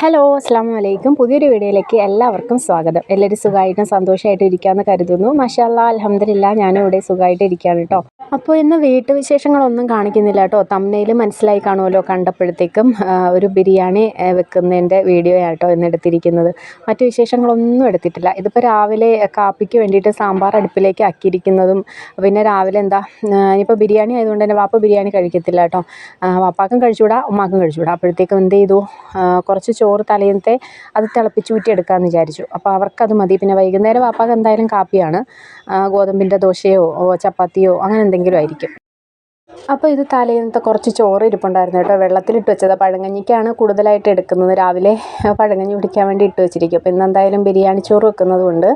Hello അസ്സാം വലൈക്കും പുതിയൊരു വീഡിയോയിലേക്ക് എല്ലാവർക്കും സ്വാഗതം. എല്ലാവരും സുഖമായിട്ടും സന്തോഷമായിട്ടും ഇരിക്കാമെന്ന് കരുതുന്നു മഷാല്ല അലഹമില്ല ഞാനും ഇവിടെ സുഖമായിട്ട് ഇരിക്കുകയാണ് കേട്ടോ അപ്പോൾ ഇന്ന് വീട്ടുവിശേഷങ്ങളൊന്നും കാണിക്കുന്നില്ല കേട്ടോ. തമ്മയിൽ മനസ്സിലായി കാണുമല്ലോ കണ്ടപ്പോഴത്തേക്കും. ഒരു ബിരിയാണി വെക്കുന്നതിന്റെ വീഡിയോ ആട്ടോ ഇന്ന് എടുത്തിരിക്കുന്നത്. മറ്റു വിശേഷങ്ങളൊന്നും എടുത്തിട്ടില്ല. ഇതിപ്പോൾ രാവിലെ കാപ്പിക്ക് വേണ്ടിയിട്ട് സാമ്പാർ അടുപ്പിലേക്ക് ആക്കിയിരിക്കുന്നതും പിന്നെ രാവിലെ എന്താ ഇനിയിപ്പോൾ ബിരിയാണി ആയതുകൊണ്ട് തന്നെ വാപ്പ ബിരിയാണി കഴിക്കത്തില്ല കേട്ടോ. വാപ്പാക്കും കഴിച്ചുകൂടാ ഉമ്മാക്കും കഴിച്ചുകൂടാ. അപ്പോഴത്തേക്കും എന്ത് ചെയ്തു? കുറച്ച് ചോറ് തലേന്നത്തെ അത് തിളപ്പിച്ച് ഊറ്റിയെടുക്കാമെന്ന് വിചാരിച്ചു. അപ്പോൾ അവർക്കത് മതി. പിന്നെ വൈകുന്നേരം വാപ്പാക്ക് എന്തായാലും കാപ്പിയാണ്. ഗോതമ്പിന്റെ ദോശയോ ചപ്പാത്തിയോ അങ്ങനെ എന്തെങ്കിലും ആയിരിക്കും അപ്പോൾ ഇത് തലേന്നത്തെ കുറച്ച് ചോറ് ഇരിപ്പുണ്ടായിരുന്നു കേട്ടോ. വെള്ളത്തിലിട്ട് വെച്ചത്. പഴങ്കഞ്ഞിക്കാണ് കൂടുതലായിട്ട് എടുക്കുന്നത്. രാവിലെ പഴങ്കഞ്ഞി കുടിക്കാൻ വേണ്ടി ഇട്ട് വെച്ചിരിക്കും. അപ്പോൾ ഇന്ന് എന്തായാലും ബിരിയാണി ചോറ് വെക്കുന്നത് കൊണ്ട്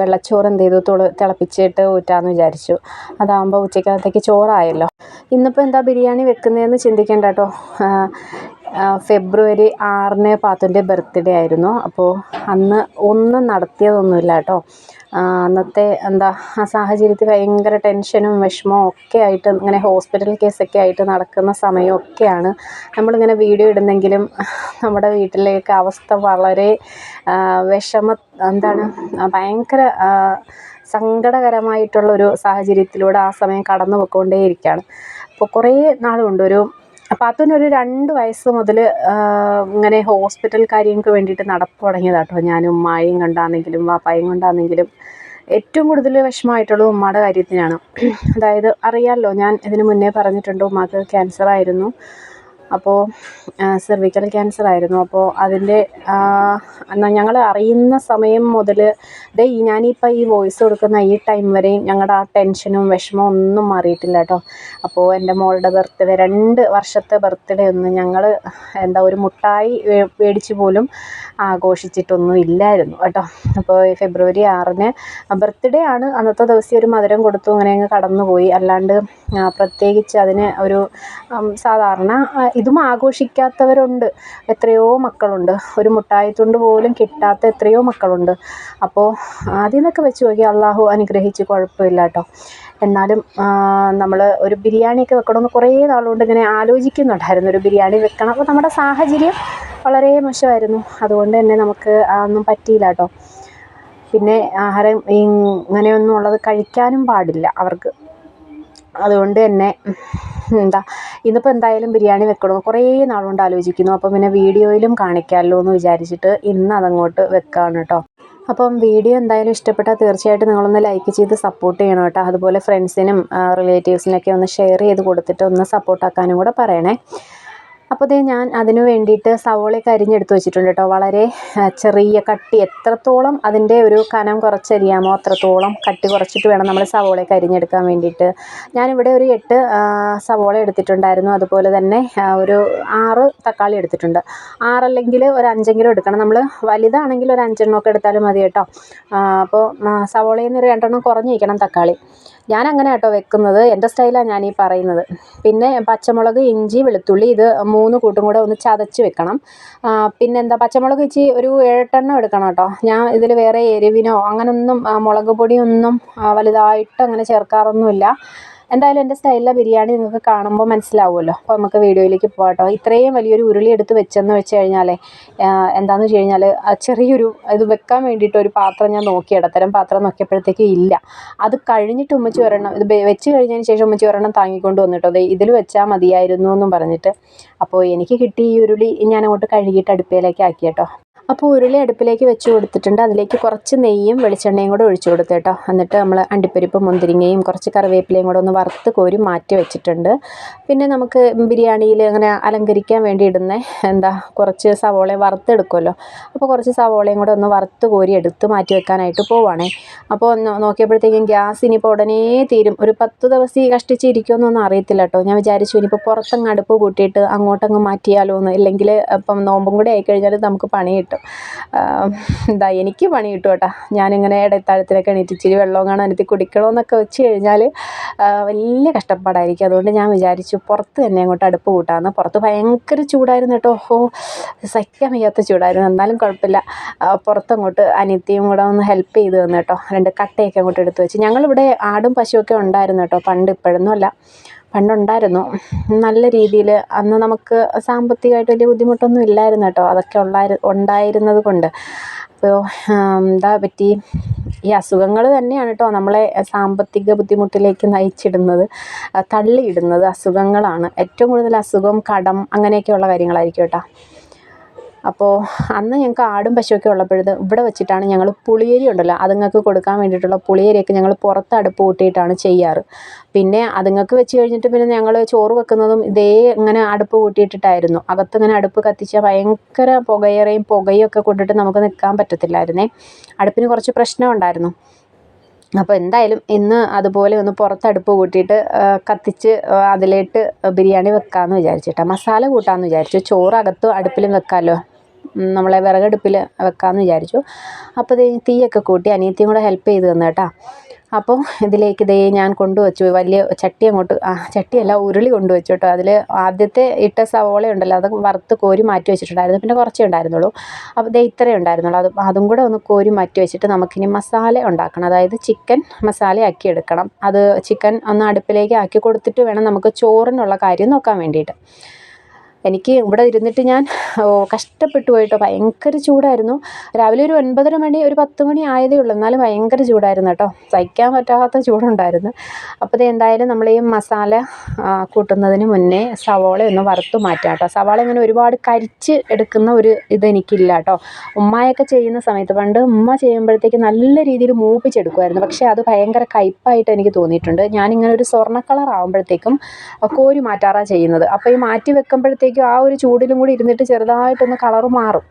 വെള്ളച്ചോറ് എന്ത് ചെയ്തു? തുള തിളപ്പിച്ചിട്ട് ഊറ്റാമെന്ന് വിചാരിച്ചു. അതാകുമ്പോൾ ഉച്ചക്കകത്തേക്ക് ചോറായല്ലോ. ഇന്നിപ്പോൾ എന്താ ബിരിയാണി വെക്കുന്നതെന്ന് ചിന്തിക്കേണ്ട കേട്ടോ. ഫെബ്രുവരി ആറിന് പാത്തുന്റെ ബർത്ത്ഡേ ആയിരുന്നു. അപ്പോൾ അന്ന് ഒന്നും നടത്തിയതൊന്നുമില്ല കേട്ടോ. അന്നത്തെ എന്താ ആ സാഹചര്യത്തിൽ ഭയങ്കര ടെൻഷനും വിഷമവും ഒക്കെ ആയിട്ട് ഇങ്ങനെ ഹോസ്പിറ്റൽ കേസൊക്കെ ആയിട്ട് നടക്കുന്ന സമയമൊക്കെയാണ്. നമ്മളിങ്ങനെ വീഡിയോ ഇടുന്നെങ്കിലും നമ്മുടെ വീട്ടിലേക്ക് അവസ്ഥ വളരെ വിഷമ എന്താണ് ഭയങ്കര സങ്കടകരമായിട്ടുള്ളൊരു സാഹചര്യത്തിലൂടെ ആ സമയം കടന്നു പോയിക്കൊണ്ടേയിരിക്കുകയാണ് അപ്പോൾ കുറേ നാളുകൊണ്ട് ഒരു അതിനൊരു രണ്ട് വയസ്സ് മുതൽ ഇങ്ങനെ ഹോസ്പിറ്റൽ കാര്യങ്ങൾക്ക് വേണ്ടിയിട്ട് നടപ്പ് തുടങ്ങിയതാട്ടോ. ഞാൻ ഉമ്മായും കണ്ടാണെങ്കിലും വാപ്പായും കൊണ്ടാണെങ്കിലും ഏറ്റവും കൂടുതൽ വിഷമമായിട്ടുള്ളത് ഉമ്മയുടെ കാര്യത്തിനാണ്. അതായത് അറിയാമല്ലോ ഞാൻ ഇതിന് മുന്നേ പറഞ്ഞിട്ടുണ്ട് ഉമ്മാക്ക് ക്യാൻസർ ആയിരുന്നു. അപ്പോൾ സെർവിക്കൽ ക്യാൻസർ ആയിരുന്നു. അപ്പോൾ അതിന്റെ ഞങ്ങൾ അറിയുന്ന സമയം മുതൽ ദേ ഈ ഞാനിപ്പോൾ ഈ വോയിസ് കൊടുക്കുന്ന ഈ ടൈം വരെയും ഞങ്ങളുടെ ആ ടെൻഷനും വിഷമവും ഒന്നും മാറിയിട്ടില്ല കേട്ടോ അപ്പോൾ എന്റെ മോളുടെ ബർത്ത്ഡേ രണ്ട് വർഷത്തെ ബർത്ത്ഡേ ഒന്നും ഞങ്ങൾ എന്താ ഒരു മുട്ടായി മേടിച്ച് പോലും ആഘോഷിച്ചിട്ടൊന്നും ഇല്ലായിരുന്നു കേട്ടോ. അപ്പോൾ ഫെബ്രുവരി ആറിന് ബർത്ത്ഡേ ആണ് അന്നത്തെ ദിവസം ഒരു മധുരം കൊടുത്തു അങ്ങനെ അങ്ങ് കടന്നുപോയി. അല്ലാണ്ട് പ്രത്യേകിച്ച് അതിന് ഒരു സാധാരണ ഇതും ആഘോഷിക്കാത്തവരുണ്ട്. എത്രയോ മക്കളുണ്ട്. ഒരു മുട്ടായി പോലും കിട്ടാത്ത എത്രയോ മക്കളുണ്ട്. അപ്പോൾ അതിൽ നിന്നൊക്കെ വെച്ച് നോക്കി അള്ളാഹു അനുഗ്രഹിച്ച് കുഴപ്പമില്ല കേട്ടോ. എന്നാലും നമ്മൾ ഒരു ബിരിയാണിയൊക്കെ വെക്കണമെന്ന് കുറേ നാളുകൊണ്ട് ഇങ്ങനെ ആലോചിക്കുന്നുണ്ടായിരുന്നു. ഒരു ബിരിയാണി വെക്കണം. അപ്പോൾ നമ്മുടെ സാഹചര്യം വളരെ മോശമായിരുന്നു. അതുകൊണ്ട് തന്നെ നമുക്ക് അതൊന്നും പറ്റിയില്ല കേട്ടോ. പിന്നെ ആഹാരം ഇങ്ങനെയൊന്നും ഉള്ളത് കഴിക്കാനും പാടില്ല. അവർക്ക് അതുകൊണ്ട് തന്നെ എന്താ ഇന്നിപ്പോൾ എന്തായാലും ബിരിയാണി വെക്കണം? കുറേ നാളുകൊണ്ട് ആലോചിക്കുന്നു. അപ്പം പിന്നെ വീഡിയോയിലും കാണിക്കാമല്ലോ എന്ന് വിചാരിച്ചിട്ട് ഇന്ന് അതങ്ങോട്ട് വെക്കാണ് കേട്ടോ അപ്പം വീഡിയോ എന്തായാലും ഇഷ്ടപ്പെട്ടാൽ തീർച്ചയായിട്ടും നിങ്ങളൊന്ന് ലൈക്ക് ചെയ്ത് സപ്പോർട്ട് ചെയ്യണം കേട്ടോ. അതുപോലെ ഫ്രണ്ട്സിനും റിലേറ്റീവ്സിനൊക്കെ ഒന്ന് ഷെയർ ചെയ്ത് കൊടുത്തിട്ട് ഒന്ന് സപ്പോർട്ടാക്കാനും കൂടെ പറയണേ. അപ്പോൾ ഇതേ ഞാൻ അതിനു വേണ്ടിയിട്ട് സവോളയൊക്കെ അരിഞ്ഞെടുത്ത് വെച്ചിട്ടുണ്ട് കേട്ടോ. വളരെ ചെറിയ കട്ടി. എത്രത്തോളം അതിന്റെ ഒരു കനം കുറച്ചരിയാമോ അത്രത്തോളം കട്ടി കുറച്ചിട്ട് വേണം നമ്മൾ സവോളയൊക്കെ അരിഞ്ഞെടുക്കാൻ വേണ്ടിയിട്ട്. ഞാനിവിടെ ഒരു എട്ട് സവോള എടുത്തിട്ടുണ്ടായിരുന്നു. അതുപോലെ തന്നെ ഒരു ആറ് തക്കാളി എടുത്തിട്ടുണ്ട്. ആറല്ലെങ്കിൽ ഒരു അഞ്ചെങ്കിലും എടുക്കണം. നമ്മൾ വലുതാണെങ്കിൽ ഒരു അഞ്ചെണ്ണം ഒക്കെ എടുത്താലും മതി കേട്ടോ. അപ്പോൾ സവോളയിൽ നിന്ന് ഒരു രണ്ടെണ്ണം കുറഞ്ഞിരിക്കണം തക്കാളി. ഞാൻ അങ്ങനെ കേട്ടോ വെക്കുന്നത്. എന്റെ സ്റ്റൈലാണ് ഞാൻ ഈ പറയുന്നത്. പിന്നെ പച്ചമുളക് ഇഞ്ചി വെളുത്തുള്ളി ഇത് കൂട്ടും കൂടെ ഒന്ന് ചതച്ച് വെക്കണം. പിന്നെ പിന്നെന്താ പച്ചമുളക് ഇച്ചി ഒരു ഏഴെട്ടെണ്ണം എടുക്കണം കേട്ടോ. ഞാൻ ഇതിൽ വേറെ എരിവിനോ അങ്ങനൊന്നും മുളക് പൊടിയൊന്നും വലുതായിട്ട് അങ്ങനെ ചേർക്കാറൊന്നുമില്ല. എന്തായാലും എന്റെ സ്റ്റൈലിലെ ബിരിയാണി നിങ്ങൾക്ക് കാണുമ്പോൾ മനസ്സിലാവുമല്ലോ. അപ്പോൾ നമുക്ക് വീഡിയോയിലേക്ക് പോകാം ഇത്രയും വലിയൊരു ഉരുളി എടുത്ത് വെച്ചെന്ന് വെച്ച് കഴിഞ്ഞാൽ എന്താണെന്ന് വെച്ച് കഴിഞ്ഞാൽ ചെറിയൊരു ഇത് വെക്കാൻ വേണ്ടിയിട്ട് ഒരു പാത്രം ഞാൻ നോക്കി ഇടത്തരം പാത്രം നോക്കിയപ്പോഴത്തേക്ക് ഇല്ല. അത് കഴിഞ്ഞിട്ട് ഉമ്മച്ചി ഒരെണ്ണം ഇത് വെച്ച് കഴിഞ്ഞതിന് ശേഷം ഉമ്മച്ചി ഒരെണ്ണം താങ്ങിക്കൊണ്ട് വന്നിട്ടോ. അതെ ഇതിൽ വെച്ചാൽ മതിയായിരുന്നു എന്നും പറഞ്ഞിട്ട്. അപ്പോൾ എനിക്ക് കിട്ടിയ ഈ ഉരുളി ഞാൻ അങ്ങോട്ട് കഴുകിയിട്ട് അടുപ്പയിലേക്ക് ആക്കി കേട്ടോ അപ്പോൾ ഉരുളി അടുപ്പിലേക്ക് വെച്ച് കൊടുത്തിട്ടുണ്ട്. അതിലേക്ക് കുറച്ച് നെയ്യും വെളിച്ചെണ്ണയും കൂടെ ഒഴിച്ചു കൊടുത്തു കേട്ടോ. എന്നിട്ട് നമ്മൾ അണ്ടിപ്പരിപ്പ് മുന്തിരിങ്ങയും കുറച്ച് കറിവേപ്പിലയും കൂടെ ഒന്ന് വറുത്ത് കോരി മാറ്റി വെച്ചിട്ടുണ്ട്. പിന്നെ നമുക്ക് ബിരിയാണിയിൽ അങ്ങനെ അലങ്കരിക്കാൻ വേണ്ടി ഇടുന്ന എന്താ കുറച്ച് സവോള വറുത്തെടുക്കുമല്ലോ. അപ്പോൾ കുറച്ച് സവോളയും കൂടെ ഒന്ന് വറുത്ത് കോരി എടുത്ത് മാറ്റി വെക്കാനായിട്ട് പോവുകയാണേ അപ്പോൾ ഒന്ന് നോക്കിയപ്പോഴത്തേക്കും ഗ്യാസ് ഇനിയിപ്പോൾ ഉടനെ തീരും. ഒരു പത്ത് ദിവസം ഈ കഷ്ടിച്ച് ഇരിക്കുമെന്നൊന്നും അറിയത്തില്ല കേട്ടോ. ഞാൻ വിചാരിച്ചു ഇനിയിപ്പോൾ പുറത്തങ്ങ് അടുപ്പ് കൂട്ടിയിട്ട് അങ്ങോട്ടങ്ങ് മാറ്റിയാലോ എന്ന് ഇല്ലെങ്കിൽ ഇപ്പം നോമ്പും കൂടെ ആയിക്കഴിഞ്ഞാൽ നമുക്ക് പണി ആഹ് എന്താ എനിക്ക് പണി കിട്ടും കേട്ടോ. ഞാനിങ്ങനെ ഇടത്താഴത്തിലൊക്കെ എണീറ്റ് ഇച്ചിരി വെള്ളം കാണാൻ എത്തി കുടിക്കണമെന്നൊക്കെ വെച്ച് കഴിഞ്ഞാൽ വലിയ കഷ്ടപ്പാടായിരിക്കും. അതുകൊണ്ട് ഞാൻ വിചാരിച്ചു പുറത്ത് തന്നെ അങ്ങോട്ട് അടുപ്പ് കൂട്ടാമെന്ന് പുറത്ത് ഭയങ്കര ചൂടായിരുന്നു കേട്ടോ. ഓ സഹിക്കാൻ വയ്യാത്ത ചൂടായിരുന്നു. എന്നാലും കുഴപ്പമില്ല. പുറത്ത് പുറത്തങ്ങോട്ട് അനിത്യയും കൂടെ ഒന്ന് ഹെൽപ്പ് ചെയ്ത് തന്നു കേട്ടോ. രണ്ട് കട്ടയൊക്കെ അങ്ങോട്ട് എടുത്ത് വെച്ച്. ഞങ്ങളിവിടെ ആടും പശുവൊക്കെ ഉണ്ടായിരുന്നു കേട്ടോ. പണ്ട് ഇപ്പോഴൊന്നും അല്ല പണ്ടുണ്ടായിരുന്നു. നല്ല രീതിയിൽ അന്ന് നമുക്ക് സാമ്പത്തികമായിട്ട് വലിയ ബുദ്ധിമുട്ടൊന്നും ഇല്ലായിരുന്നു കേട്ടോ. അതൊക്കെ ഉണ്ടായിരുന്നത് കൊണ്ട്. അപ്പോൾ എന്താ പറ്റി? ഈ അസുഖങ്ങൾ തന്നെയാണ് കേട്ടോ നമ്മളെ സാമ്പത്തിക ബുദ്ധിമുട്ടിലേക്ക് നയിച്ചിടുന്നത്. തള്ളിയിടുന്നത് അസുഖങ്ങളാണ്. ഏറ്റവും കൂടുതൽ അസുഖം കടം അങ്ങനെയൊക്കെയുള്ള കാര്യങ്ങളായിരിക്കും കേട്ടോ. അപ്പോൾ അന്ന് ഞങ്ങൾക്ക് ആടും പശുവൊക്കെ ഉള്ളപ്പോഴത് ഇവിടെ വെച്ചിട്ടാണ് ഞങ്ങൾ പുളിയരി ഉണ്ടല്ലോ അതുങ്ങൾക്ക് കൊടുക്കാൻ വേണ്ടിയിട്ടുള്ള പുളിയരിയൊക്കെ ഞങ്ങൾ പുറത്ത് അടുപ്പ് കൂട്ടിയിട്ടാണ് ചെയ്യാറ്. പിന്നെ അതുങ്ങൾക്ക് വെച്ച് കഴിഞ്ഞിട്ട് പിന്നെ ഞങ്ങൾ ചോറ് വെക്കുന്നതും ഇതേ ഇങ്ങനെ അടുപ്പ് കൂട്ടിയിട്ടിട്ടായിരുന്നു. അകത്തിങ്ങനെ അടുപ്പ് കത്തിച്ചാൽ ഭയങ്കര പുകയറയും പുകയും ഒക്കെ കൊണ്ടിട്ട് നമുക്ക് നിൽക്കാൻ പറ്റത്തില്ലായിരുന്നേ. അടുപ്പിന് കുറച്ച് പ്രശ്നം ഉണ്ടായിരുന്നു. അപ്പോൾ എന്തായാലും ഇന്ന് അതുപോലെ ഒന്ന് പുറത്ത് അടുപ്പ് കൂട്ടിയിട്ട് കത്തിച്ച് അതിലേട്ട് ബിരിയാണി വെക്കാമെന്ന് വിചാരിച്ചിട്ടാണ് മസാല കൂട്ടാമെന്ന് വിചാരിച്ചു. ചോറ് അകത്ത് അടുപ്പിലും വെക്കാമല്ലോ നമ്മളെ വിറകടുപ്പിൽ വെക്കാമെന്ന് വിചാരിച്ചു. അപ്പോൾ ദേ തീയൊക്കെ കൂട്ടി അനിയത്തിയും കൂടെ ഹെൽപ്പ് ചെയ്ത് തന്നു കേട്ടോ. അപ്പോൾ ഇതിലേക്ക് ദേ ഞാൻ കൊണ്ടുവച്ചു. വലിയ ചട്ടി അങ്ങോട്ട് ആ ചട്ടിയല്ല ഉരുളി കൊണ്ടുവച്ചു കേട്ടോ. അതിൽ ആദ്യത്തെ ഇട്ട സവോള ഉണ്ടല്ലോ അത് വറുത്ത് കോരി മാറ്റി വെച്ചിട്ടുണ്ടായിരുന്നു. പിന്നെ കുറച്ചേ ഉണ്ടായിരുന്നുള്ളൂ. അപ്പോൾ ദേ ഇത്രയേ ഉണ്ടായിരുന്നുള്ളൂ. അത് അതും കൂടെ ഒന്ന് കോരി മാറ്റി വെച്ചിട്ട് നമുക്കിനി മസാല ഉണ്ടാക്കണം. അതായത് ചിക്കൻ മസാല ആക്കി എടുക്കണം. അത് ചിക്കൻ ഒന്ന് അടുപ്പിലേക്ക് ആക്കി കൊടുത്തിട്ട് വേണം നമുക്ക് ചോറിനുള്ള കാര്യം നോക്കാൻ വേണ്ടിയിട്ട്. എനിക്ക് ഇവിടെ ഇരുന്നിട്ട് ഞാൻ കഷ്ടപ്പെട്ടു പോയിട്ടോ. ഭയങ്കര ചൂടായിരുന്നു. രാവിലെ ഒരു ഒൻപതര മണി ഒരു പത്ത് മണി ആയതേ ഉള്ളൂ. എന്നാലും ഭയങ്കര ചൂടായിരുന്നു കേട്ടോ. സഹിക്കാൻ പറ്റാത്ത ചൂടുണ്ടായിരുന്നു. അപ്പോൾ എന്തായാലും നമ്മൾ ഈ മസാല കൂട്ടുന്നതിന് മുന്നേ സവാള ഒന്ന് വറുത്ത് മാറ്റാം കേട്ടോ. സവാള ഇങ്ങനെ ഒരുപാട് കരിച്ച് എടുക്കുന്ന ഒരു ഇതെനിക്കില്ല കേട്ടോ. ഉമ്മായൊക്കെ ചെയ്യുന്ന സമയത്ത് പണ്ട് ഉമ്മ ചെയ്യുമ്പോഴത്തേക്ക് നല്ല രീതിയിൽ മൂപ്പിച്ചെടുക്കുമായിരുന്നു. പക്ഷേ അത് ഭയങ്കര കയ്പായിട്ട് എനിക്ക് തോന്നിയിട്ടുണ്ട്. ഞാനിങ്ങനെ ഒരു സ്വർണ കളർ ആകുമ്പോഴത്തേക്കും കോരി മാറ്റാറാണ് ചെയ്യുന്നത്. അപ്പോൾ ഈ മാറ്റി വെക്കുമ്പോഴത്തേക്കും ആ ഒരു ചൂടിലും കൂടി ഇരുന്നിട്ട് ചെറുതായിട്ടൊന്ന് കളർ മാറും.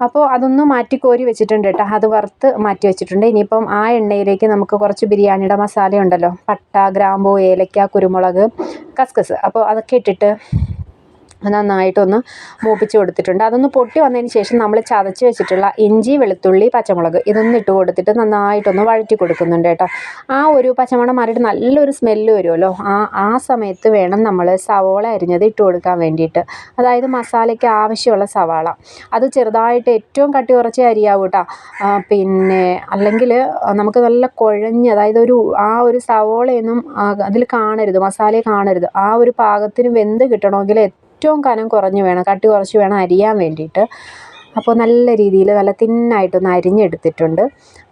അപ്പോൾ അതൊന്ന് മാറ്റി കോരി വെച്ചിട്ടുണ്ട് കേട്ടോ. അത് വറുത്ത് മാറ്റി വെച്ചിട്ടുണ്ട്. ഇനിയിപ്പം ആ എണ്ണയിലേക്ക് നമുക്ക് കുറച്ച് ബിരിയാണിയുടെ മസാല ഉണ്ടല്ലോ പട്ട ഗ്രാമ്പൂ ഏലക്ക കുരുമുളക് കസ്കസ്. അപ്പോൾ അതൊക്കെ ഇട്ടിട്ട് നന്നായിട്ടൊന്ന് മൂപ്പിച്ച് കൊടുത്തിട്ടുണ്ട്. അതൊന്ന് പൊട്ടി വന്നതിന് ശേഷം നമ്മൾ ചതച്ച് വെച്ചിട്ടുള്ള ഇഞ്ചി വെളുത്തുള്ളി പച്ചമുളക് ഇതൊന്നും ഇട്ട് കൊടുത്തിട്ട് നന്നായിട്ടൊന്ന് വഴറ്റി കൊടുക്കുന്നുണ്ട് കേട്ടോ. ആ ഒരു പച്ചമണം മാറിയിട്ട് നല്ലൊരു സ്മെല്ല് വരുമല്ലോ. ആ ആ സമയത്ത് വേണം നമ്മൾ സവോള അരിഞ്ഞത് ഇട്ട് കൊടുക്കാൻ വേണ്ടിയിട്ട്. അതായത് മസാലയ്ക്ക് ആവശ്യമുള്ള സവാള. അത് ചെറുതായിട്ട് ഏറ്റവും കട്ടി കുറച്ച് അരിയാവും കേട്ടോ പിന്നെ അല്ലെങ്കിൽ നമുക്ക് നല്ല കുഴഞ്ഞ് അതായത് ഒരു ആ ഒരു സവോളയൊന്നും അതിൽ കാണരുത്. മസാലയെ കാണരുത്. ആ ഒരു പാകത്തിന് വെന്ത് കിട്ടണമെങ്കിൽ ഏറ്റവും കനം കുറഞ്ഞ് വേണം കട്ടി കുറച്ച് വേണം അരിയാൻ വേണ്ടിയിട്ട്. അപ്പോൾ നല്ല രീതിയിൽ നല്ല തിന്നായിട്ടൊന്ന് അരിഞ്ഞെടുത്തിട്ടുണ്ട്.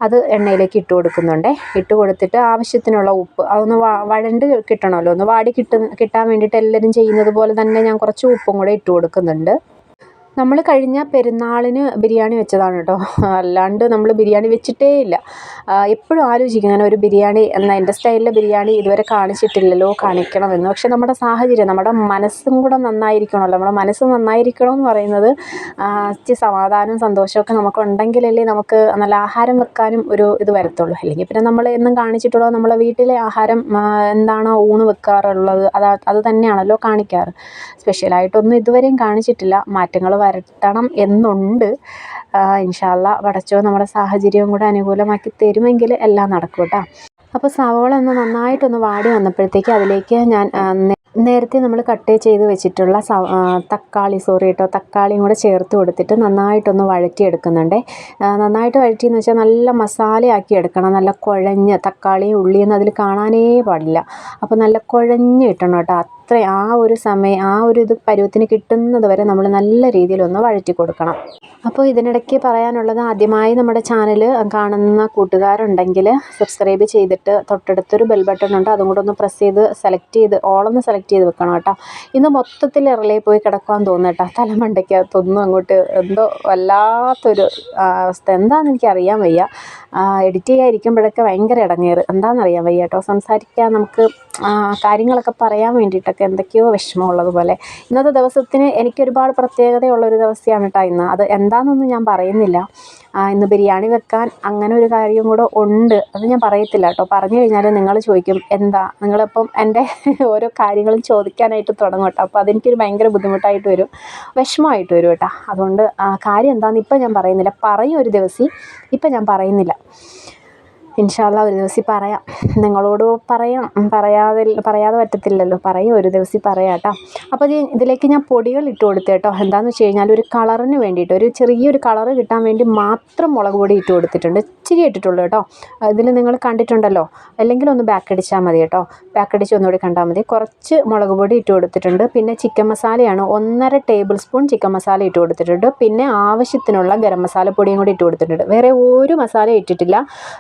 അത് എണ്ണയിലേക്ക് ഇട്ട് കൊടുക്കുന്നുണ്ട്. ഇട്ട് കൊടുത്തിട്ട് ആവശ്യത്തിനുള്ള ഉപ്പ് അതൊന്ന് വഴണ്ട് കിട്ടണമല്ലോ ഒന്ന് വാടി കിട്ടുന്ന കിട്ടാൻ വേണ്ടിയിട്ട് എല്ലാവരും ചെയ്യുന്നത് പോലെ തന്നെ ഞാൻ കുറച്ച് ഉപ്പും കൂടെ ഇട്ട് കൊടുക്കുന്നുണ്ട്. നമ്മൾ കഴിഞ്ഞ പെരുന്നാളിന് ബിരിയാണി വെച്ചതാണ് കേട്ടോ. അല്ലാണ്ട് നമ്മൾ ബിരിയാണി വെച്ചിട്ടേ ഇല്ല എപ്പോഴും ആലോചിക്കും. ഞാൻ ഒരു ബിരിയാണി എന്ന എന്റെ സ്റ്റൈലിലെ ബിരിയാണി ഇതുവരെ കാണിച്ചിട്ടില്ലല്ലോ കാണിക്കണമെന്ന്. പക്ഷെ നമ്മുടെ സാഹചര്യം നമ്മുടെ മനസ്സും കൂടെ നന്നായിരിക്കണമല്ലോ. നമ്മുടെ മനസ്സ് നന്നായിരിക്കണം എന്ന് പറയുന്നത് ഇച്ചിരി സമാധാനവും സന്തോഷമൊക്കെ നമുക്ക് ഉണ്ടെങ്കിലല്ലേ നമുക്ക് നല്ല ആഹാരം വെക്കാനും ഒരു ഇത് വരത്തുള്ളൂ. അല്ലെങ്കിൽ പിന്നെ നമ്മൾ എന്നും കാണിച്ചിട്ടുള്ളോ നമ്മളെ വീട്ടിലെ ആഹാരം എന്താണോ ഊണ് വെക്കാറുള്ളത് അത് അത് തന്നെയാണല്ലോ കാണിക്കാറ്. സ്പെഷ്യലായിട്ടൊന്നും ഇതുവരെയും കാണിച്ചിട്ടില്ല. മാറ്റങ്ങൾ വരട്ടണം എന്നുണ്ട്. ഇൻഷാല്ല വടച്ചോ നമ്മുടെ സാഹചര്യവും കൂടെ അനുകൂലമാക്കി തരുമെങ്കിൽ എല്ലാം നടക്കും കേട്ടോ. അപ്പോൾ സവോള ഒന്ന് നന്നായിട്ടൊന്ന് വാടി വന്നപ്പോഴത്തേക്ക് അതിലേക്ക് ഞാൻ നേരത്തെ നമ്മൾ കട്ട് ചെയ്ത് വെച്ചിട്ടുള്ള തക്കാളി സോറി കേട്ടോ തക്കാളിയും കൂടെ ചേർത്ത് കൊടുത്തിട്ട് നന്നായിട്ടൊന്ന് വഴറ്റിയെടുക്കുന്നുണ്ട്. നന്നായിട്ട് വഴറ്റിയെന്ന് വെച്ചാൽ നല്ല മസാലയാക്കി എടുക്കണം. നല്ല കുഴഞ്ഞ് തക്കാളിയും ഉള്ളിയൊന്നും അതിൽ കാണാനേ പാടില്ല. അപ്പോൾ നല്ല കുഴഞ്ഞ് കിട്ടണം കേട്ടോ. അത്ര ആ ഒരു സമയം ആ ഒരു ഇത് പരുവത്തിന് കിട്ടുന്നത് വരെ നമ്മൾ നല്ല രീതിയിലൊന്ന് വഴറ്റി കൊടുക്കണം. അപ്പോൾ ഇതിനിടയ്ക്ക് പറയാനുള്ളത് ആദ്യമായി നമ്മുടെ ചാനൽ കാണുന്ന കൂട്ടുകാരുണ്ടെങ്കിൽ സബ്സ്ക്രൈബ് ചെയ്തിട്ട് തൊട്ടടുത്തൊരു ബെൽ ബട്ടൺ ഉണ്ട്. അതും കൂടെ ഒന്ന് പ്രസ് ചെയ്ത് സെലക്ട് ചെയ്ത് ഓളൊന്ന് സെലക്ട് ചെയ്ത് വെക്കണം കേട്ടോ. ഇന്ന് മൊത്തത്തിൽ ഇറലയിൽ പോയി കിടക്കാൻ തോന്നുന്നു കേട്ടോ. തലമണ്ടയ്ക്കകത്തൊന്നും അങ്ങോട്ട് എന്തോ വല്ലാത്തൊരു അവസ്ഥ. എന്താണെന്ന് എനിക്ക് അറിയാൻ വയ്യ എഡിറ്റ് ചെയ്യാതിരിക്കുമ്പോഴൊക്കെ ഭയങ്കര ഇടങ്ങേറ്. എന്താണെന്നറിയാൻ വയ്യ കേട്ടോ. സംസാരിക്കാൻ നമുക്ക് കാര്യങ്ങളൊക്കെ പറയാൻ വേണ്ടിയിട്ടൊക്കെ എന്തൊക്കെയോ വിഷമമുള്ളതുപോലെ ഇന്നത്തെ ദിവസത്തിന് എനിക്കൊരുപാട് പ്രത്യേകതയുള്ളൊരു ദിവസമാണ് കേട്ടോ ഇന്ന്. അത് എന്താണെന്നൊന്നും ഞാൻ പറയുന്നില്ല. ഇന്ന് ബിരിയാണി വെക്കാൻ അങ്ങനെ ഒരു കാര്യം കൂടെ ഉണ്ട് അത് ഞാൻ പറയത്തില്ല കേട്ടോ പറഞ്ഞു കഴിഞ്ഞാൽ നിങ്ങൾ ചോദിക്കും എന്താ? നിങ്ങളിപ്പം എന്റെ ഓരോ കാര്യങ്ങളും ചോദിക്കാനായിട്ട് തുടങ്ങും കേട്ടോ അപ്പോൾ അതെനിക്കൊരു ഭയങ്കര ബുദ്ധിമുട്ടായിട്ട് വരും. വിഷമമായിട്ട് വരും കേട്ടോ അതുകൊണ്ട് കാര്യം എന്താണെന്ന് ഇപ്പം ഞാൻ പറയുന്നില്ല. പറയും ഒരു ദിവസം ഇപ്പം ഞാൻ പറയുന്നില്ല. ഇൻഷാല്ല ഒരു ദിവസം പറയാം. നിങ്ങളോട് പറയാം. പറയാതെ പറയാതെ പറ്റത്തില്ലല്ലോ. പറയും ഒരു ദിവസം പറയാം കേട്ടോ അപ്പോൾ ഇതിലേക്ക് ഞാൻ പൊടികൾ ഇട്ട് കൊടുത്തു കേട്ടോ. എന്താണെന്ന് വെച്ച് കഴിഞ്ഞാൽ ഒരു കളറിന് വേണ്ടിയിട്ട് ഒരു ചെറിയൊരു കളറ് കിട്ടാൻ വേണ്ടി മാത്രം മുളക് പൊടി ഇട്ട് കൊടുത്തിട്ടുണ്ട്. ഇച്ചിരി ഇട്ടിട്ടുള്ളൂ കേട്ടോ. ഇതിൽ നിങ്ങൾ കണ്ടിട്ടുണ്ടല്ലോ. അല്ലെങ്കിൽ ഒന്ന് ബാക്ക് അടിച്ചാൽ മതി കേട്ടോ. ബാക്ക് അടിച്ച് ഒന്നുകൂടി കണ്ടാൽ മതി. കുറച്ച് മുളക് പൊടി ഇട്ട് കൊടുത്തിട്ടുണ്ട്. പിന്നെ ചിക്കൻ മസാലയാണ്. ഒന്നര ടേബിൾ സ്പൂൺ ചിക്കൻ മസാല ഇട്ട് കൊടുത്തിട്ടുണ്ട്. പിന്നെ ആവശ്യത്തിനുള്ള ഗരം മസാല പൊടിയും കൂടി ഇട്ട് കൊടുത്തിട്ടുണ്ട്. വേറെ ഒരു മസാല ഇട്ടിട്ടില്ല.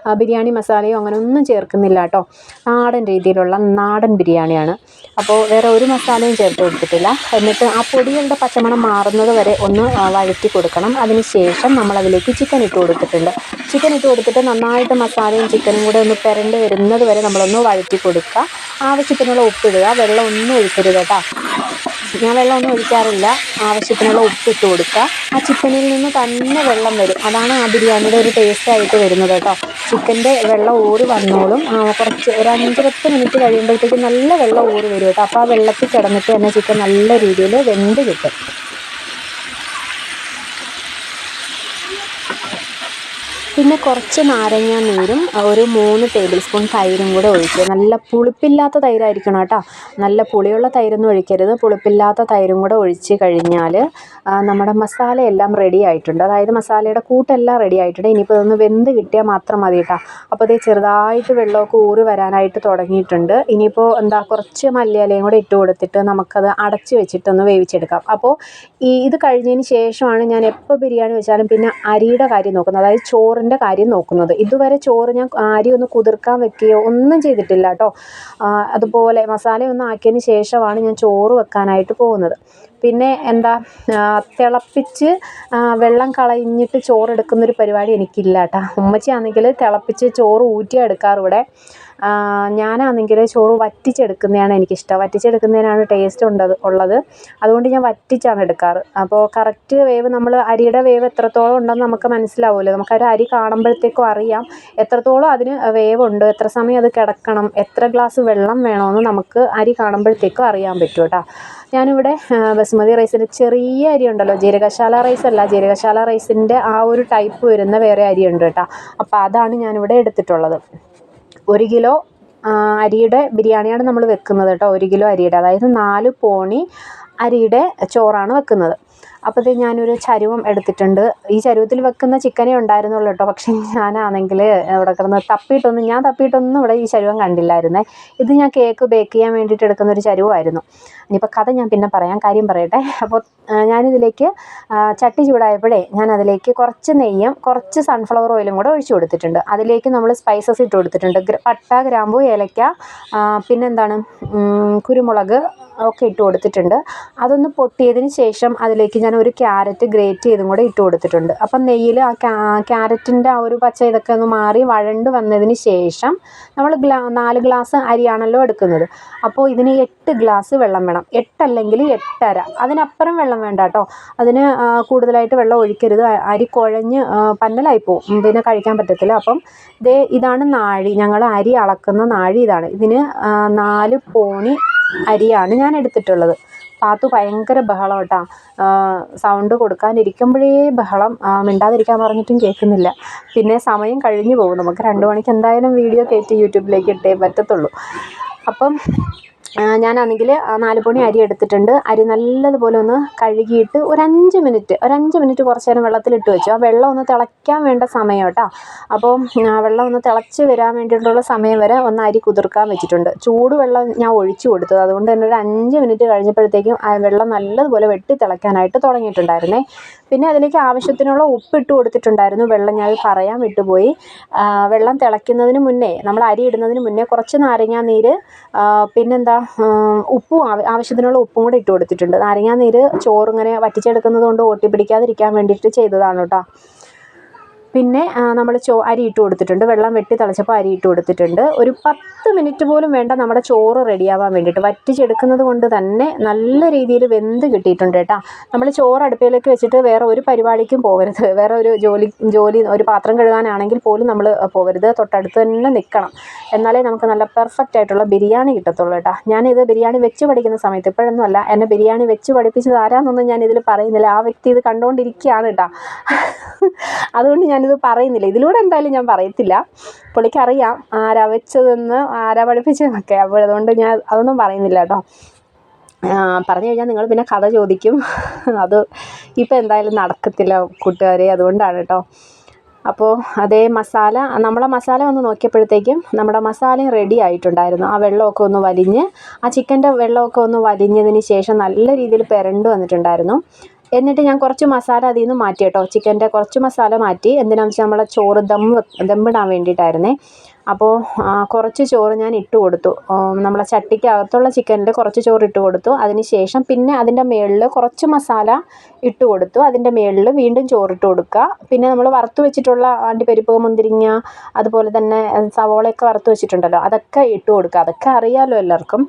ആ, ബിരിയാണി മസാലയോ അങ്ങനെ ഒന്നും ചേർക്കുന്നില്ല കേട്ടോ. നാടൻ രീതിയിലുള്ള നാടൻ ബിരിയാണിയാണ്. അപ്പോൾ വേറെ ഒരു മസാലയും ചേർത്ത് കൊടുത്തിട്ടില്ല. എന്നിട്ട് ആ പൊടികളുടെ പച്ചമണം മാറുന്നത് വരെ ഒന്ന് വഴറ്റി കൊടുക്കണം. അതിന് ശേഷം നമ്മൾ അതിലേക്ക് ചിക്കൻ ഇട്ട് കൊടുത്തിട്ടുണ്ട്. ചിക്കൻ ഇട്ട് കൊടുത്തിട്ട് നന്നായിട്ട് മസാലയും ചിക്കനും കൂടെ ഒന്ന് പെരണ്ട് വരുന്നത് വരെ നമ്മളൊന്ന് വഴറ്റി കൊടുക്കുക. ആവശ്യത്തിനുള്ള ഉപ്പിടുക വെള്ളം ഒന്നും ഒഴിക്കരുത് കേട്ടോ. ഞാൻ വെള്ളമൊന്നും ഒഴിക്കാറില്ല. ആവശ്യത്തിനുള്ള ഉപ്പ് ഇട്ട് കൊടുക്കുക. ആ ചിക്കനിൽ നിന്ന് തന്നെ വെള്ളം വരും. അതാണ് ആ ബിരിയാണിയുടെ ഒരു ടേസ്റ്റ് ആയിട്ട് വരുന്നത് കേട്ടോ. ചിക്കന്റെ വെള്ളം ഊറി വന്നോളും. കുറച്ച് ഒരു അഞ്ച് പത്ത് മിനിറ്റ് കഴിയുമ്പോഴത്തേക്കും നല്ല വെള്ളം ഊറി വരും കേട്ടോ. അപ്പോൾ ആ വെള്ളത്തിൽ കിടന്നിട്ട് തന്നെ ചിക്കൻ നല്ല രീതിയിൽ വെന്ത് കിട്ടും. പിന്നെ കുറച്ച് നാരങ്ങ നീരും ഒരു മൂന്ന് ടേബിൾ സ്പൂൺ തൈരും കൂടെ ഒഴിക്കുക നല്ല പുളിപ്പില്ലാത്ത തൈരായിരിക്കണം കേട്ടോ. നല്ല പുളിയുള്ള തൈരൊന്നും ഒഴിക്കരുത്. പുളിപ്പില്ലാത്ത തൈരും കൂടെ ഒഴിച്ച് കഴിഞ്ഞാൽ നമ്മുടെ നമ്മുടെ മസാലയെല്ലാം റെഡി ആയിട്ടുണ്ട്. അതായത് മസാലയുടെ കൂട്ടെല്ലാം റെഡി ആയിട്ടുണ്ട്. ഇനിയിപ്പോൾ ഇതൊന്ന് വെന്ത് കിട്ടിയാൽ മാത്രം മതി കേട്ടോ. അപ്പോൾ ഇത് ചെറുതായിട്ട് വെള്ളമൊക്കെ ഊറി വരാനായിട്ട് തുടങ്ങിയിട്ടുണ്ട്. ഇനിയിപ്പോൾ എന്താ കുറച്ച് മല്ലിയിലയും കൂടെ ഇട്ട് കൊടുത്തിട്ട് നമുക്കത് അടച്ച് വെച്ചിട്ടൊന്ന് വേവിച്ചെടുക്കാം. അപ്പോൾ ഈ ഇത് കഴിഞ്ഞതിന് ശേഷമാണ് ഞാൻ എപ്പോൾ ബിരിയാണി വെച്ചാലും പിന്നെ അരിയുടെ കാര്യം നോക്കുന്നത്. അതായത് ചോറിന്റെ കാര്യം നോക്കുന്നത്. ഇതുവരെ ചോറ് ഞാൻ അരി ഒന്ന് കുതിർക്കാൻ വെക്കുകയോ ഒന്നും ചെയ്തിട്ടില്ല കേട്ടോ അതുപോലെ മസാലയൊന്നും ആക്കിയതിന് ശേഷമാണ് ഞാൻ ചോറ് വെക്കാനായിട്ട് പോകുന്നത്. പിന്നെ എന്താ തിളപ്പിച്ച് വെള്ളം കളഞ്ഞിട്ട് ചോറ് എടുക്കുന്നൊരു പരിപാടി എനിക്കില്ല കേട്ടോ ഉമ്മച്ചിയാണെങ്കിൽ തിളപ്പിച്ച് ചോറ് ഊറ്റിയാണ് എടുക്കാറ് ഇവിടെ. ആ, ഞാനാണെങ്കിൽ ചോറ് വറ്റിച്ചെടുക്കുന്നതാണ് എനിക്കിഷ്ടം. വറ്റിച്ചെടുക്കുന്നതിനാണ് ടേസ്റ്റ് ഉണ്ടത് ഉള്ളത്. അതുകൊണ്ട് ഞാൻ വറ്റിച്ചാണ് എടുക്കാറ്. അപ്പോൾ കറക്റ്റ് വേവ് നമ്മൾ അരിയുടെ വേവ് എത്രത്തോളം ഉണ്ടെന്ന് നമുക്ക് മനസ്സിലാവുമല്ലോ നമുക്കൊരു അരി കാണുമ്പോഴത്തേക്കും അറിയാം എത്രത്തോളം അതിന് വേവുണ്ട് എത്ര സമയം അത് കിടക്കണം എത്ര ഗ്ലാസ് വെള്ളം വേണമെന്ന് നമുക്ക് അരി കാണുമ്പോഴത്തേക്കും അറിയാൻ പറ്റും കേട്ടോ. ഞാനിവിടെ ബസുമതി റൈസിന്റെ ചെറിയ അരി ഉണ്ടല്ലോ. ജീരകശാല റൈസ് അല്ല. ജീരകശാല റൈസിന്റെ ആ ഒരു ടൈപ്പ് വരുന്ന വേറെ അരി ഉണ്ട് കേട്ടോ. അപ്പോൾ അതാണ് ഞാനിവിടെ എടുത്തിട്ടുള്ളത്. ഒരു കിലോ അരിയുടെ ബിരിയാണിയാണ് നമ്മൾ വെക്കുന്നത് കേട്ടോ. ഒരു കിലോ അരിയുടെ. അതായത് നാല് പോണി അരിയുടെ ചോറാണ് വെക്കുന്നത്. അപ്പോൾ ഞാനൊരു ചരുവം എടുത്തിട്ടുണ്ട്. ഈ ചരുവത്തിൽ വെക്കുന്ന ചിക്കനേ ഉണ്ടായിരുന്നുള്ളൂ കേട്ടോ. പക്ഷേ ഞാനാണെങ്കിൽ ഇവിടെ കിടന്ന് തപ്പിയിട്ടൊന്നും ഞാൻ തപ്പിയിട്ടൊന്നും ഇവിടെ ഈ ചരുവം കണ്ടില്ലായിരുന്നേ. ഇത് ഞാൻ കേക്ക് ബേക്ക് ചെയ്യാൻ വേണ്ടിയിട്ട് എടുക്കുന്ന ഒരു ചരുവമായിരുന്നു. ഇനിയിപ്പോൾ കഥ ഞാൻ പിന്നെ പറയാം കാര്യം പറയട്ടെ. അപ്പോൾ ഞാനിതിലേക്ക് ചട്ടി ചൂടായപ്പോഴേ ഞാൻ അതിലേക്ക് കുറച്ച് നെയ്യും കുറച്ച് സൺഫ്ലവർ ഓയിലും കൂടെ ഒഴിച്ചു കൊടുത്തിട്ടുണ്ട്. അതിലേക്ക് നമ്മൾ സ്പൈസസ് ഇട്ട് കൊടുത്തിട്ടുണ്ട്. പട്ട ഗ്രാമ്പു ഏലക്ക പിന്നെന്താണ് കുരുമുളക് ഒക്കെ ഇട്ട് കൊടുത്തിട്ടുണ്ട്. അതൊന്ന് പൊട്ടിയതിന് ശേഷം അതിലേക്ക് ഞാൻ ഒരു ക്യാരറ്റ് ഗ്രേറ്റ് ചെയ്തും കൂടെ ഇട്ട് കൊടുത്തിട്ടുണ്ട്. അപ്പം നെയ്യിൽ ആ ക്യാരറ്റിന്റെ ആ ഒരു പച്ച ഇതൊക്കെ ഒന്ന് മാറി വഴണ്ട് വന്നതിന് ശേഷം നമ്മൾ ഗ്ലാ നാല് ഗ്ലാസ് അരിയാണല്ലോ എടുക്കുന്നത്. അപ്പോൾ ഇതിന് എട്ട് ഗ്ലാസ് വെള്ളം എട്ടല്ലെങ്കിൽ എട്ടര. അതിനപ്പുറം വെള്ളം വേണ്ട കേട്ടോ. അതിന് കൂടുതലായിട്ട് വെള്ളം ഒഴിക്കരുത്. അരി കുഴഞ്ഞ് പന്നലായി പോകും പിന്നെ കഴിക്കാൻ പറ്റത്തില്ല. അപ്പം ദേ ഇതാണ് നാഴി. ഞങ്ങൾ അരി അളക്കുന്ന നാഴി ഇതാണ്. ഇതിന് നാല് പോണി അരിയാണ് ഞാൻ എടുത്തിട്ടുള്ളത്. പാത്തു ഭയങ്കര ബഹളം കേട്ടോ. സൗണ്ട് കൊടുക്കാനിരിക്കുമ്പോഴേ ബഹളം മിണ്ടാതിരിക്കാൻ പറഞ്ഞിട്ടും കേൾക്കുന്നില്ല. പിന്നെ സമയം കഴിഞ്ഞു പോകും. നമുക്ക് രണ്ട് മണിക്ക് എന്തായാലും വീഡിയോ കയറ്റി യൂട്യൂബിലേക്ക് ഇട്ടേ പറ്റത്തുള്ളൂ. അപ്പം ഞാനാണെങ്കിൽ നാല് പൊണി അരി എടുത്തിട്ടുണ്ട്. അരി നല്ലതുപോലെ ഒന്ന് കഴുകിയിട്ട് ഒരു അഞ്ച് മിനിറ്റ് ഒരു അഞ്ച് മിനിറ്റ് കുറച്ച് നേരം വെള്ളത്തിലിട്ട് വെച്ചു. ആ വെള്ളം ഒന്ന് തിളയ്ക്കാൻ വേണ്ട സമയം കേട്ടോ. അപ്പോൾ വെള്ളം ഒന്ന് തിളച്ച് വരാൻ വേണ്ടിയിട്ടുള്ള സമയം വരെ ഒന്ന് അരി കുതിർക്കാൻ വെച്ചിട്ടുണ്ട്. ചൂട് വെള്ളം ഞാൻ ഒഴിച്ചു കൊടുത്തത്. അതുകൊണ്ട് തന്നെ ഒരു അഞ്ച് മിനിറ്റ് കഴിഞ്ഞപ്പോഴത്തേക്കും ആ വെള്ളം നല്ലതുപോലെ വെട്ടി തിളയ്ക്കാനായിട്ട് തുടങ്ങിയിട്ടുണ്ടായിരുന്നേ. പിന്നെ അതിലേക്ക് ആവശ്യത്തിനുള്ള ഉപ്പ് ഇട്ട് കൊടുത്തിട്ടുണ്ടായിരുന്നു. വെള്ളം ഞാൻ പറയാൻ വിട്ടുപോയി. വെള്ളം തിളയ്ക്കുന്നതിന് മുന്നേ നമ്മൾ അരി ഇടുന്നതിന് മുന്നേ കുറച്ച് നാരങ്ങാ നീര് പിന്നെന്താ ഉപ്പും ആവ- ആവശ്യത്തിനുള്ള ഉപ്പും കൂടെ ഇട്ട് കൊടുത്തിട്ടുണ്ട്. നാരങ്ങാ നീര് ചോറിങ്ങനെ വറ്റിച്ചെടുക്കുന്നത് കൊണ്ട് ഓട്ടി പിടിക്കാതിരിക്കാൻ വേണ്ടിയിട്ട് ചെയ്തതാണ് കേട്ടോ. പിന്നെ നമ്മൾ ചോ അരി ഇട്ട് കൊടുത്തിട്ടുണ്ട്. വെള്ളം വെട്ടി തിളച്ചപ്പോൾ അരി ഇട്ട് കൊടുത്തിട്ടുണ്ട്. ഒരു പത്ത് മിനിറ്റ് പോലും വേണ്ട നമ്മുടെ ചോറ് റെഡിയാവാൻ വേണ്ടിയിട്ട്. വറ്റിച്ചെടുക്കുന്നത് കൊണ്ട് തന്നെ നല്ല രീതിയിൽ വെന്ത് കിട്ടിയിട്ടുണ്ട് കേട്ടോ. നമ്മൾ ചോറ് അടുപ്പിലേക്ക് വെച്ചിട്ട് വേറെ ഒരു പരിപാടിക്കും പോകരുത്. വേറെ ഒരു ജോലി ജോലി ഒരു പാത്രം കഴുകാനാണെങ്കിൽ പോലും നമ്മൾ പോകരുത്. തൊട്ടടുത്ത് തന്നെ നിൽക്കണം എന്നാലേ നമുക്ക് നല്ല പെർഫെക്റ്റ് ആയിട്ടുള്ള ബിരിയാണി കിട്ടത്തുള്ളൂ കേട്ടോ. ഞാനിത് ബിരിയാണി വെച്ച് പഠിക്കുന്ന സമയത്ത് ഇപ്പോഴൊന്നും അല്ല എന്നെ ബിരിയാണി വെച്ച് പഠിപ്പിച്ചത് ആരാന്നൊന്നും ഞാൻ പറയുന്നില്ല. ആ വ്യക്തി ഇത് കണ്ടുകൊണ്ടിരിക്കുകയാണ് കേട്ടോ. അതുകൊണ്ട് ഞാനിത് പറയുന്നില്ല. ഇതിലൂടെ എന്തായാലും ഞാൻ പറയത്തില്ല. പുള്ളിക്കറിയാം ആരാ വെച്ചതെന്ന് ആരാ പഠിപ്പിച്ചതെന്നൊക്കെ. അപ്പോൾ അതുകൊണ്ട് ഞാൻ അതൊന്നും പറയുന്നില്ല കേട്ടോ. പറഞ്ഞു കഴിഞ്ഞാൽ നിങ്ങൾ പിന്നെ കഥ ചോദിക്കും. അത് ഇപ്പം എന്തായാലും നടക്കത്തില്ല കൂട്ടുകാരെ. അതുകൊണ്ടാണ് കേട്ടോ. അപ്പോൾ അതേ മസാല നമ്മളെ മസാല ഒന്ന് നോക്കിയപ്പോഴത്തേക്കും നമ്മുടെ മസാലയും റെഡി ആയിട്ടുണ്ടായിരുന്നു. ആ വെള്ളമൊക്കെ ഒന്ന് വലിഞ്ഞ് ആ ചിക്കന്റെ വെള്ളമൊക്കെ ഒന്ന് വലിഞ്ഞതിന് ശേഷം നല്ല രീതിയിൽ പെരണ്ട് വന്നിട്ടുണ്ടായിരുന്നു. എന്നിട്ട് ഞാൻ കുറച്ച് മസാല അതിൽ നിന്ന് മാറ്റി കേട്ടോ ചിക്കന്റെ കുറച്ച് മസാല മാറ്റി. എന്തിനാണെന്ന് വെച്ചാൽ നമ്മളെ ചോറ് ദം ദമ്മിടാൻ വേണ്ടിയിട്ടായിരുന്നേ. അപ്പോൾ കുറച്ച് ചോറ് ഞാൻ ഇട്ട് കൊടുത്തു. നമ്മളെ ചട്ടിക്കകത്തുള്ള ചിക്കനിൽ കുറച്ച് ചോറ് ഇട്ട് കൊടുത്തു. അതിന് ശേഷം പിന്നെ അതിന്റെ മുകളിൽ കുറച്ച് മസാല ഇട്ട് കൊടുത്തു. അതിന്റെ മുകളിൽ വീണ്ടും ചോറിട്ട് കൊടുക്കുക. പിന്നെ നമ്മൾ വറുത്ത് വെച്ചിട്ടുള്ള അണ്ടിപ്പരിപ്പ് മുന്തിരിങ്ങ അതുപോലെ തന്നെ സവോളയൊക്കെ വറുത്ത് വെച്ചിട്ടുണ്ടല്ലോ. അതൊക്കെ ഇട്ട് കൊടുക്കുക. അതൊക്കെ അറിയാമല്ലോ എല്ലാവർക്കും.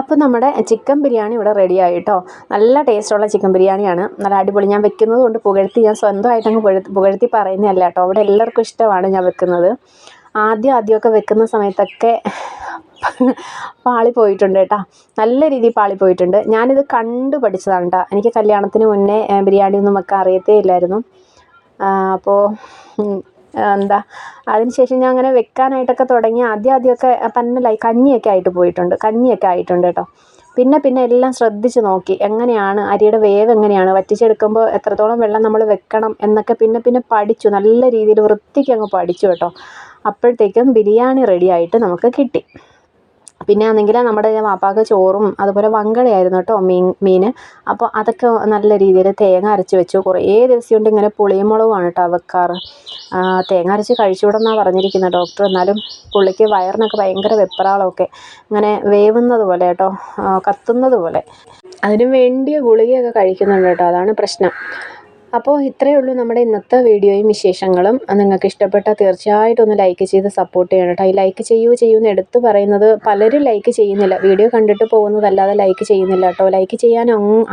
അപ്പോൾ നമ്മുടെ ചിക്കൻ ബിരിയാണി ഇവിടെ റെഡി ആയിട്ടോ നല്ല ടേസ്റ്റുള്ള ചിക്കൻ ബിരിയാണിയാണ്. നല്ല അടിപൊളി. ഞാൻ വെക്കുന്നത് കൊണ്ട് പുകഴ്ത്തി ഞാൻ സ്വന്തമായിട്ട് അങ്ങ് പുകഴ്ത്തി പറയുന്നതല്ല കേട്ടോ അവിടെ എല്ലാവർക്കും ഇഷ്ടമാണ് ഞാൻ വെക്കുന്നത്. ആദ്യം ആദ്യമൊക്കെ വെക്കുന്ന സമയത്തൊക്കെ പാളി പോയിട്ടുണ്ട് കേട്ടോ നല്ല രീതിയിൽ പാളി പോയിട്ടുണ്ട് ഞാനിത് കണ്ടു പഠിച്ചതാണ് കേട്ടോ എനിക്ക് കല്യാണത്തിന് മുന്നേ ബിരിയാണി ഒന്നും വെക്കാൻ അറിയത്തേ ഇല്ലായിരുന്നു. അപ്പോൾ എന്താ അതിന് ശേഷം ഞാൻ അങ്ങനെ വെക്കാനായിട്ടൊക്കെ തുടങ്ങി. ആദ്യം ആദ്യമൊക്കെ പന്നലായി കഞ്ഞിയൊക്കെ ആയിട്ട് പോയിട്ടുണ്ട്. കഞ്ഞിയൊക്കെ ആയിട്ടുണ്ട് കേട്ടോ. പിന്നെ പിന്നെ എല്ലാം ശ്രദ്ധിച്ച് നോക്കി. എങ്ങനെയാണ് അരിയുടെ വേവ് എങ്ങനെയാണ്? വറ്റിച്ചെടുക്കുമ്പോൾ എത്രത്തോളം വെള്ളം നമ്മൾ വെക്കണം എന്നൊക്കെ പിന്നെ പിന്നെ പഠിച്ചു. നല്ല രീതിയിൽ വൃത്തിക്ക് അങ്ങ് പഠിച്ചു കേട്ടോ. അപ്പോഴത്തേക്കും ബിരിയാണി റെഡിയായിട്ട് നമുക്ക് കിട്ടി. പിന്നെ ആണെങ്കിൽ നമ്മുടെ വാപ്പാക്ക് ചോറും അതുപോലെ വങ്കടയായിരുന്നു കേട്ടോ മീൻ മീൻ അപ്പോൾ അതൊക്കെ നല്ല രീതിയിൽ തേങ്ങ അരച്ച് വെച്ചു. കുറേ ദിവസം കൊണ്ട് ഇങ്ങനെ പുളിയും മുളകുമാണ് കേട്ടോ വെക്കാറ്. തേങ്ങ അരച്ച് കഴിച്ചുകൂടെന്നാണ് പറഞ്ഞിരിക്കുന്നത് ഡോക്ടർ. എന്നാലും പുള്ളിക്ക് വയറിനൊക്കെ ഭയങ്കര വെപ്രാളമൊക്കെ. ഇങ്ങനെ വേവുന്നത് പോലെ കേട്ടോ കത്തുന്നത് പോലെ. അതിനു വേണ്ടിയ ഗുളികയൊക്കെ കഴിക്കുന്നുണ്ട് കേട്ടോ. അതാണ് പ്രശ്നം. അപ്പോൾ ഇത്രയേ ഉള്ളൂ നമ്മുടെ ഇന്നത്തെ വീഡിയോയും വിശേഷങ്ങളും. നിങ്ങൾക്ക് ഇഷ്ടപ്പെട്ടാൽ തീർച്ചയായിട്ടും ഒന്ന് ലൈക്ക് ചെയ്ത് സപ്പോർട്ട് ചെയ്യണം കേട്ടോ. ഈ ലൈക്ക് ചെയ്യൂ ചെയ്യൂ എന്ന് എടുത്തു പറയുന്നത് പലരും ലൈക്ക് ചെയ്യുന്നില്ല. വീഡിയോ കണ്ടിട്ട് പോകുന്നതല്ലാതെ ലൈക്ക് ചെയ്യുന്നില്ല കേട്ടോ. ലൈക്ക് ചെയ്യാൻ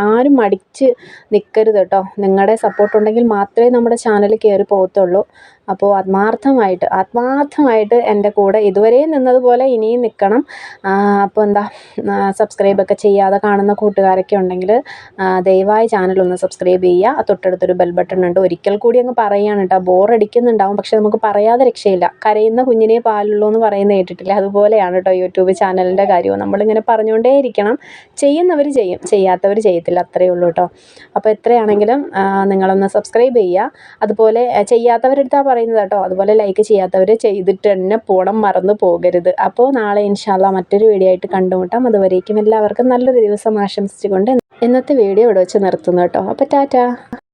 ആരും മടിച്ച് നിൽക്കരുത് കേട്ടോ. നിങ്ങളുടെ സപ്പോർട്ട് ഉണ്ടെങ്കിൽ മാത്രമേ നമ്മുടെ ചാനൽ കയറി പോകത്തുള്ളൂ. അപ്പോൾ ആത്മാർത്ഥമായിട്ട് ആത്മാർത്ഥമായിട്ട് എന്റെ കൂടെ ഇതുവരെ നിന്നതുപോലെ ഇനിയും നിൽക്കണം അപ്പോൾ എന്താ സബ്സ്ക്രൈബൊക്കെ ചെയ്യാതെ കാണുന്ന കൂട്ടുകാരൊക്കെ ഉണ്ടെങ്കിൽ ദയവായി ചാനൽ ഒന്ന് സബ്സ്ക്രൈബ് ചെയ്യുക. തൊട്ടടുത്തൊരു ബെൽ ബട്ടൺ ഉണ്ട്. ഒരിക്കൽ കൂടി അങ്ങ് പറയുകയാണ് കേട്ടോ. ബോറടിക്കുന്നുണ്ടാവും പക്ഷെ നമുക്ക് പറയാതെ രക്ഷയില്ല. കരയുന്ന കുഞ്ഞിനെ പാലുള്ളൂ എന്ന് പറയുന്നത് കേട്ടിട്ടില്ല? അതുപോലെയാണ് കേട്ടോ യൂട്യൂബ് ചാനലിന്റെ കാര്യവും. നമ്മളിങ്ങനെ പറഞ്ഞുകൊണ്ടേ ഇരിക്കണം ചെയ്യുന്നവർ ചെയ്യും. ചെയ്യാത്തവർ ചെയ്യത്തില്ല. അത്രയേ ഉള്ളൂ കേട്ടോ. അപ്പോൾ എത്രയാണെങ്കിലും നിങ്ങളൊന്ന് സബ്സ്ക്രൈബ് ചെയ്യുക. അതുപോലെ ചെയ്യാത്തവരെടുത്താൽ പറയുന്നത് കേട്ടോ. അതുപോലെ ലൈക്ക് ചെയ്യാത്തവർ ചെയ്തിട്ട് തന്നെ പോണം മറന്നു പോകരുത്. അപ്പോൾ നാളെ ഇൻഷാല്ല മറ്റൊരു വീഡിയോ ആയിട്ട് കണ്ടുമുട്ടാം. അതുവരേക്കും എല്ലാവർക്കും നല്ലൊരു ദിവസം ആശംസിച്ചുകൊണ്ട് ഇന്നത്തെ വീഡിയോ ഇവിടെ വെച്ച് നിർത്തുന്നു കേട്ടോ. അപ്പോൾ ടാറ്റാ.